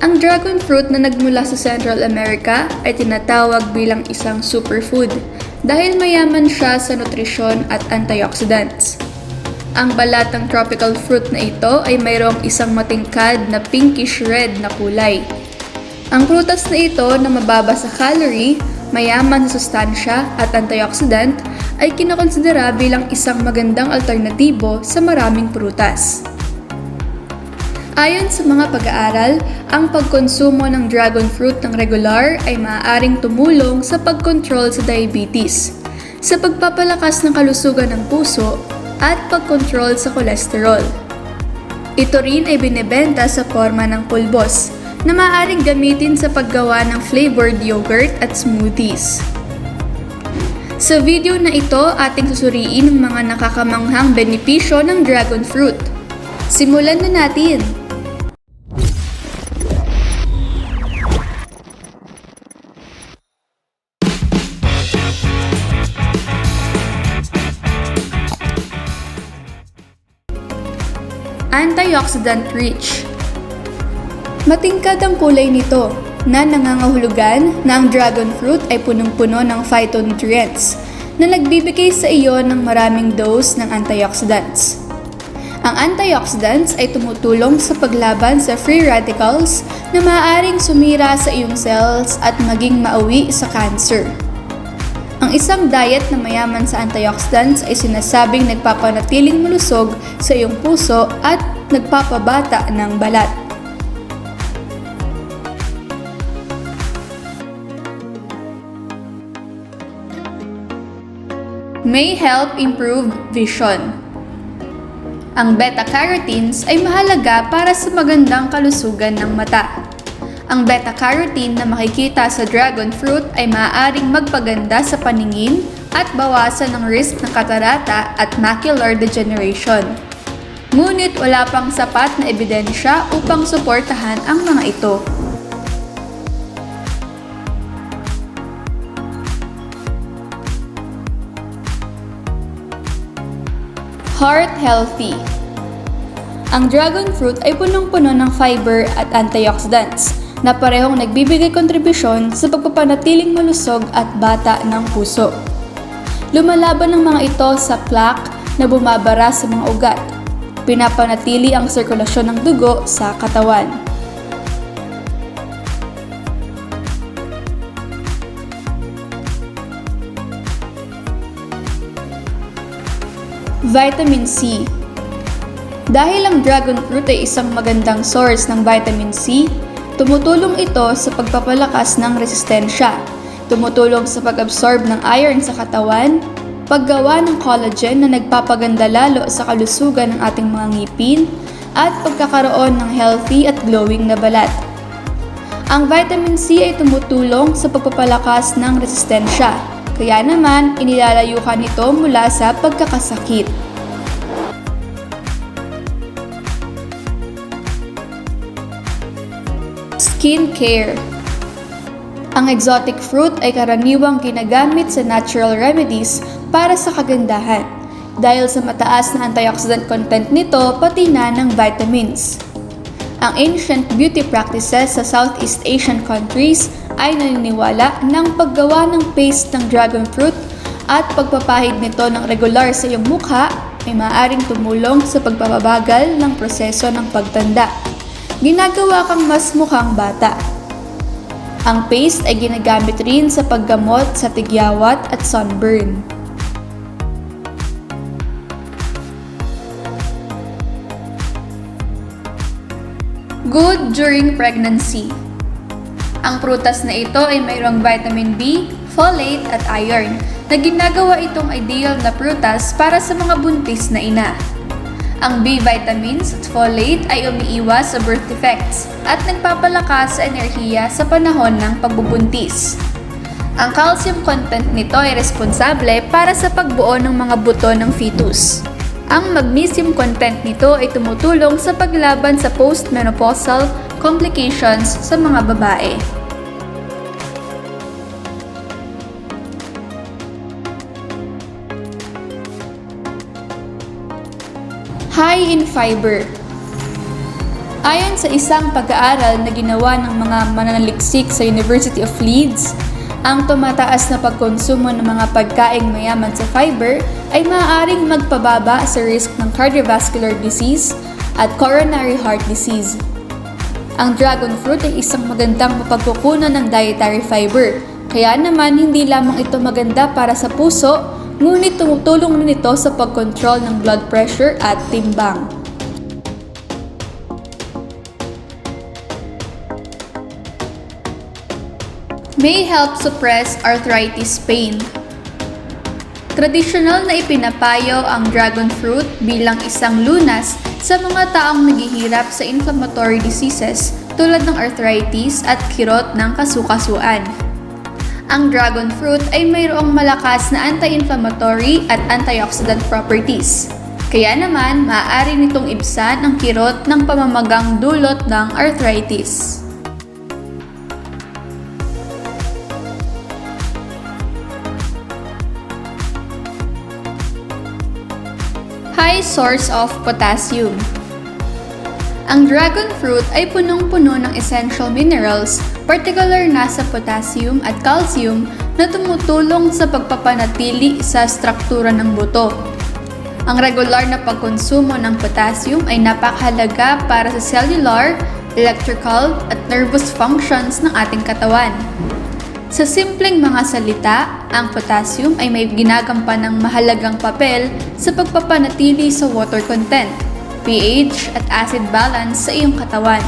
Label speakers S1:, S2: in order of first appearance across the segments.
S1: Ang dragon fruit na nagmula sa Central America ay tinatawag bilang isang superfood dahil mayaman siya sa nutrisyon at antioxidants. Ang balat ng tropical fruit na ito ay mayroong isang matingkad na pinkish red na kulay. Ang prutas na ito na mababa sa calorie, mayaman sa sustansya at antioxidant ay kinakonsidera bilang isang magandang alternatibo sa maraming prutas. Ayon sa mga pag-aaral, ang pagkonsumo ng dragon fruit ng regular ay maaaring tumulong sa pagkontrol sa diabetes, sa pagpapalakas ng kalusugan ng puso, at pagkontrol sa kolesterol. Ito rin ay binebenta sa forma ng pulbos, na maaaring gamitin sa paggawa ng flavored yogurt at smoothies. Sa video na ito, ating susuriin ang mga nakakamanghang benepisyo ng dragon fruit. Simulan na natin! Antioxidant rich. Matingkad ang kulay nito na nangangahulugan na ang dragon fruit ay punong-puno ng phytonutrients na nagbibigay sa iyo ng maraming dose ng antioxidants. Ang antioxidants ay tumutulong sa paglaban sa free radicals na maaaring sumira sa iyong cells at maging mauwi sa cancer. Ang isang diet na mayaman sa antioxidants ay sinasabing nagpapanatiling malusog sa iyong puso at nagpapabata ng balat. May help improve vision. Ang beta-carotenes ay mahalaga para sa magandang kalusugan ng mata. Ang beta-carotene na makikita sa dragon fruit ay maaaring magpaganda sa paningin at bawasan ng risk ng katarata at macular degeneration. Ngunit wala pang sapat na ebidensya upang suportahan ang mga ito. Heart healthy. Ang dragon fruit ay punong-puno ng fiber at antioxidants na parehong nagbibigay kontribusyon sa pagpapanatiling malusog at bata ng puso. Lumalaban ng mga ito sa plaque na bumabara sa mga ugat. Pinapanatili ang sirkulasyon ng dugo sa katawan. Vitamin C Dahil ang dragon fruit ay isang magandang source ng vitamin C, tumutulong ito sa pagpapalakas ng resistensya, tumutulong sa pag-absorb ng iron sa katawan, paggawa ng collagen na nagpapaganda lalo sa kalusugan ng ating mga ngipin, at pagkakaroon ng healthy at glowing na balat. Ang vitamin C ay tumutulong sa pagpapalakas ng resistensya, kaya naman inilalayukan ito mula sa pagkakasakit. Skin care Ang exotic fruit ay karaniwang ginagamit sa natural remedies para sa kagandahan dahil sa mataas na antioxidant content nito pati na ng vitamins. Ang ancient beauty practices sa Southeast Asian countries ay naniniwala ng paggawa ng paste ng dragon fruit at pagpapahid nito ng regular sa iyong mukha ay maaaring tumulong sa pagpapabagal ng proseso ng pagtanda. Ginagawa kang mas mukhang bata. Ang paste ay ginagamit rin sa paggamot sa tigyawat at sunburn. Good during pregnancy. Ang prutas na ito ay mayroong vitamin B, folate at iron na ginagawa itong ideal na prutas para sa mga buntis na ina. Ang B vitamins at folate ay umiiwas sa birth defects at nagpapalakas sa enerhiya sa panahon ng pagbubuntis. Ang calcium content nito ay responsable para sa pagbuo ng mga buto ng fetus. Ang magnesium content nito ay tumutulong sa paglaban sa postmenopausal complications sa mga babae. High in fiber. Ayon sa isang pag-aaral na ginawa ng mga mananaliksik sa University of Leeds, ang tumataas na pagkonsumo ng mga pagkaing mayaman sa fiber ay maaaring magpababa sa risk ng cardiovascular disease at coronary heart disease. Ang dragon fruit ay isang magandang mapagkukunan ng dietary fiber, kaya naman hindi lamang ito maganda para sa puso, ngunit tumutulong rin ito sa pagkontrol ng blood pressure at timbang. May help suppress arthritis pain. Tradisyonal na ipinapayo ang dragon fruit bilang isang lunas sa mga taong naghihirap sa inflammatory diseases tulad ng arthritis at kirot ng kasukasuan. Ang dragon fruit ay mayroong malakas na anti-inflammatory at antioxidant properties. Kaya naman, maaari nitong ibsan ang kirot ng pamamagang dulot ng arthritis. High source of potassium. Ang dragon fruit ay punong-puno ng essential minerals, particular na sa potassium at calcium na tumutulong sa pagpapanatili sa struktura ng buto. Ang regular na pagkonsumo ng potassium ay napakahalaga para sa cellular, electrical at nervous functions ng ating katawan. Sa simpleng mga salita, ang potassium ay may ginagampanang mahalagang papel sa pagpapanatili sa water content, pH at acid balance sa iyong katawan.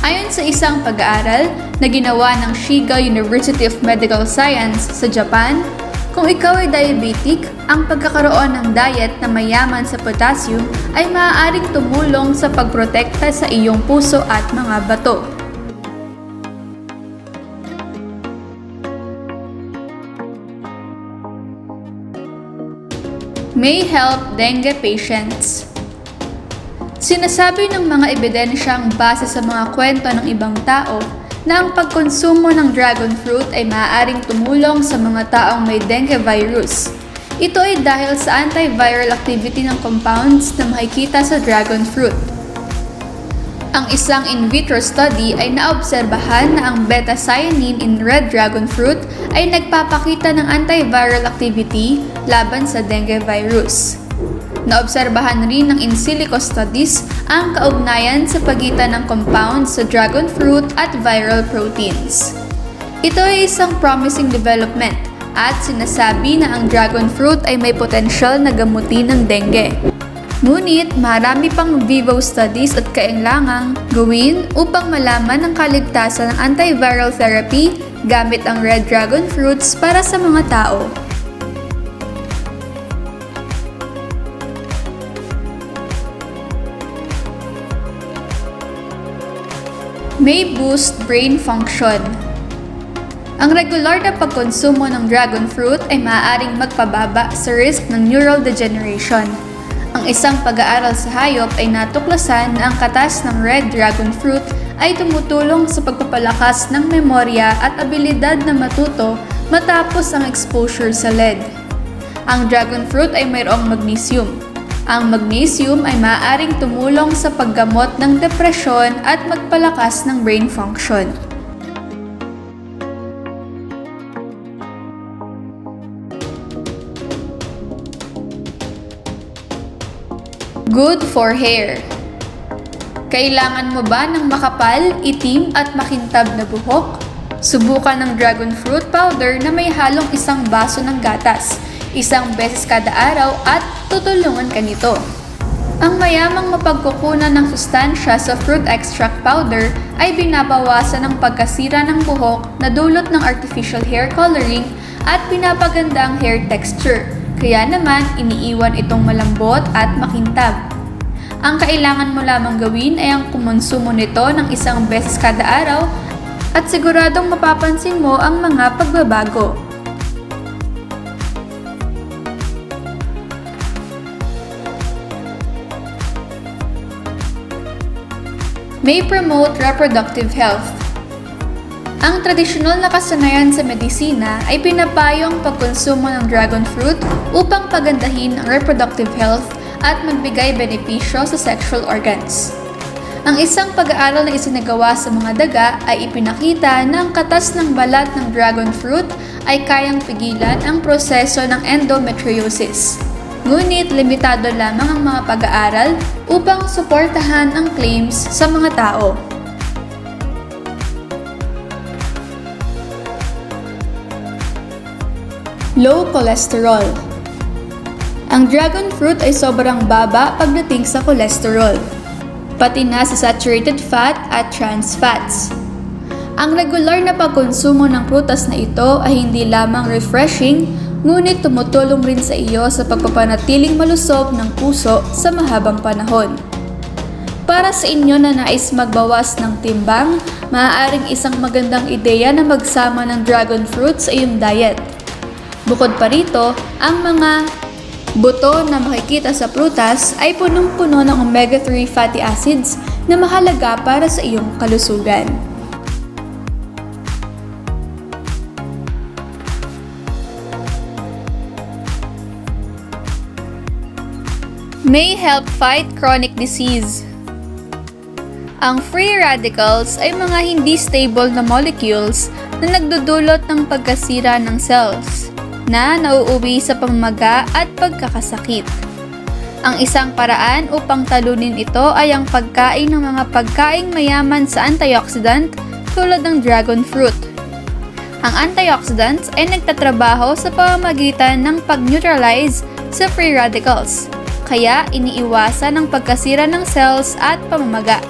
S1: Ayon sa isang pag-aaral na ginawa ng Shiga University of Medical Science sa Japan, kung ikaw ay diabetic, ang pagkakaroon ng diet na mayaman sa potassium ay maaaring tumulong sa pagprotekta sa iyong puso at mga bato. May help dengue patients. Sinasabi ng mga ebidensyang base sa mga kwento ng ibang tao na ang pagkonsumo ng dragon fruit ay maaaring tumulong sa mga taong may dengue virus. Ito ay dahil sa antiviral activity ng compounds na makikita sa dragon fruit. Ang isang in vitro study ay naobserbahan na ang beta-cyanine in red dragon fruit ay nagpapakita ng antiviral activity laban sa dengue virus. Naobserbahan rin ng in silico studies ang kaugnayan sa pagitan ng compounds sa dragon fruit at viral proteins. Ito ay isang promising development at sinasabi na ang dragon fruit ay may potensyal na gamutin ng dengue. Ngunit marami pang vivo studies at kailangang gawin upang malaman ang kaligtasan ng antiviral therapy gamit ang red dragon fruits para sa mga tao. May boost brain function. Ang regular na pagkonsumo ng dragon fruit ay maaaring magpababa sa risk ng neural degeneration. Ang isang pag-aaral sa hayop ay natuklasan na ang katas ng red dragon fruit ay tumutulong sa pagpapalakas ng memorya at abilidad na matuto matapos ang exposure sa lead. Ang dragon fruit ay mayroong magnesium. Ang magnesium ay maaaring tumulong sa paggamot ng depresyon at magpalakas ng brain function. Good for hair. Kailangan mo ba ng makapal, itim at makintab na buhok? Subukan ng dragon fruit powder na may halong isang baso ng gatas, isang beses kada araw at tutulungan ka nito. Ang mayamang mapagkukunan ng sustansya sa fruit extract powder ay binabawasan ng pagkasira ng buhok na dulot ng artificial hair coloring at pinapaganda ang hair texture. Kaya naman, iniiwan itong malambot at makintab. Ang kailangan mo lamang gawin ay ang kumonsumo nito ng isang beses kada araw at siguradong mapapansin mo ang mga pagbabago. May promote reproductive health. Ang tradisyonal na kasanayan sa medisina ay pinapayong pagkonsumo ng dragon fruit upang pagandahin ang reproductive health at magbigay benepisyo sa sexual organs. Ang isang pag-aaral na isinagawa sa mga daga ay ipinakita na ang katas ng balat ng dragon fruit ay kayang pigilan ang proseso ng endometriosis. Ngunit limitado lamang ang mga pag-aaral upang suportahan ang claims sa mga tao. Low cholesterol Ang dragon fruit ay sobrang baba pagdating sa cholesterol, pati na sa saturated fat at trans fats. Ang regular na pagkonsumo ng prutas na ito ay hindi lamang refreshing, ngunit tumutulong rin sa iyo sa pagpapanatiling malusog ng puso sa mahabang panahon. Para sa inyo na nais magbawas ng timbang, maaaring isang magandang ideya na magsama ng dragon fruit sa iyong diet. Bukod pa rito, ang mga buto na makikita sa prutas ay punong-puno ng omega-3 fatty acids na mahalaga para sa iyong kalusugan. May help fight chronic disease. Ang free radicals ay mga hindi stable na molecules na nagdudulot ng pagkasira ng cells na nauuwi sa pamamaga at pagkakasakit. Ang isang paraan upang talunin ito ay ang pagkain ng mga pagkaing mayaman sa antioxidant tulad ng dragon fruit. Ang antioxidants ay nagtatrabaho sa pamamagitan ng pag-neutralize sa free radicals, kaya iniiwasan ang pagkasira ng cells at pamamaga.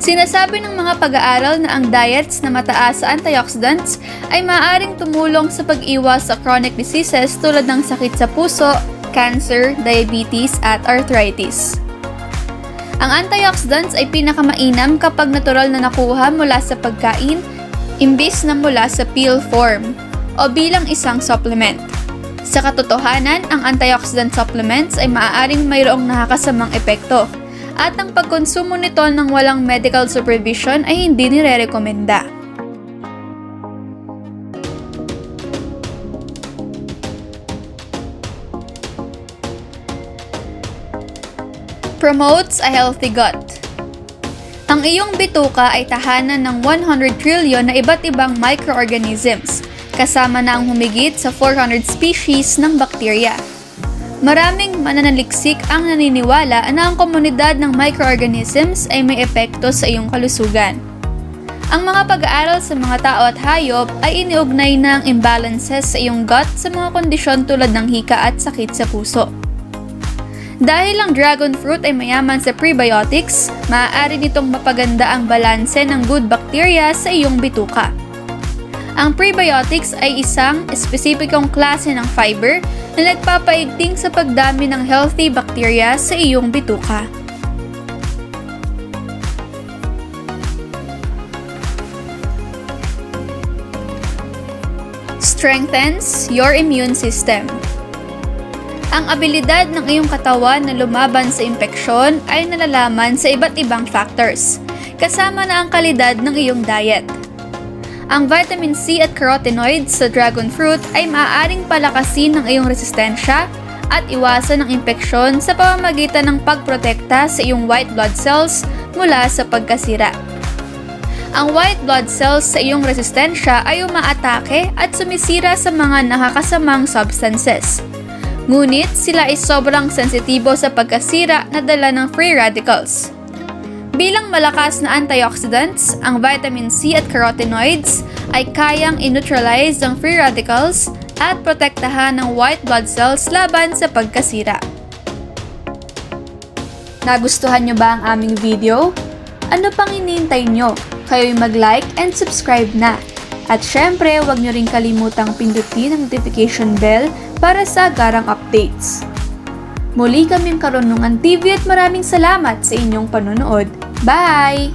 S1: Sinasabi ng mga pag-aaral na ang diets na mataas sa antioxidants ay maaaring tumulong sa pag-iwas sa chronic diseases tulad ng sakit sa puso, cancer, diabetes at arthritis. Ang antioxidants ay pinakamainam kapag natural na nakuha mula sa pagkain imbis na mula sa pill form o bilang isang supplement. Sa katotohanan, ang antioxidant supplements ay maaaring mayroong nakakasamang epekto at ang pagkonsumo nito ng walang medical supervision ay hindi nire-rekomenda. Promotes a healthy gut. Ang iyong bituka ay tahanan ng 100 trillion na iba't ibang microorganisms, kasama na ang humigit sa 400 species ng bakterya. Maraming mananaliksik ang naniniwala na ang komunidad ng microorganisms ay may epekto sa iyong kalusugan. Ang mga pag-aaral sa mga tao at hayop ay iniugnay ng imbalances sa iyong gut sa mga kondisyon tulad ng hika at sakit sa puso. Dahil ang dragon fruit ay mayaman sa prebiotics, maaari nitong mapaganda ang balanse ng good bacteria sa iyong bituka. Ang prebiotics ay isang espesipikong klase ng fiber na nagpapaigting sa pagdami ng healthy bacteria sa iyong bituka. Strengthens your immune system. Ang abilidad ng iyong katawan na lumaban sa impeksyon ay nalalaman sa iba't ibang factors, kasama na ang kalidad ng iyong diet. Ang vitamin C at carotenoids sa dragon fruit ay maaaring palakasin ng iyong resistensya at iwasan ang impeksyon sa pamamagitan ng pagprotekta sa iyong white blood cells mula sa pagkasira. Ang white blood cells sa iyong resistensya ay umaatake at sumisira sa mga nakakasamang substances. Ngunit sila ay sobrang sensitibo sa pagkasira na dala ng free radicals. Bilang malakas na antioxidants, ang vitamin C at carotenoids ay kayang in-neutralize ang free radicals at protektahan ng white blood cells laban sa pagkasira. Nagustuhan nyo ba ang aming video? Ano pang hinihintay nyo? Kayo'y mag-like and subscribe na. At syempre, huwag nyo rin kalimutang pindutin ang notification bell para sa agarang updates. Muli kaming Karunungan TV at maraming salamat sa inyong panonood. Bye!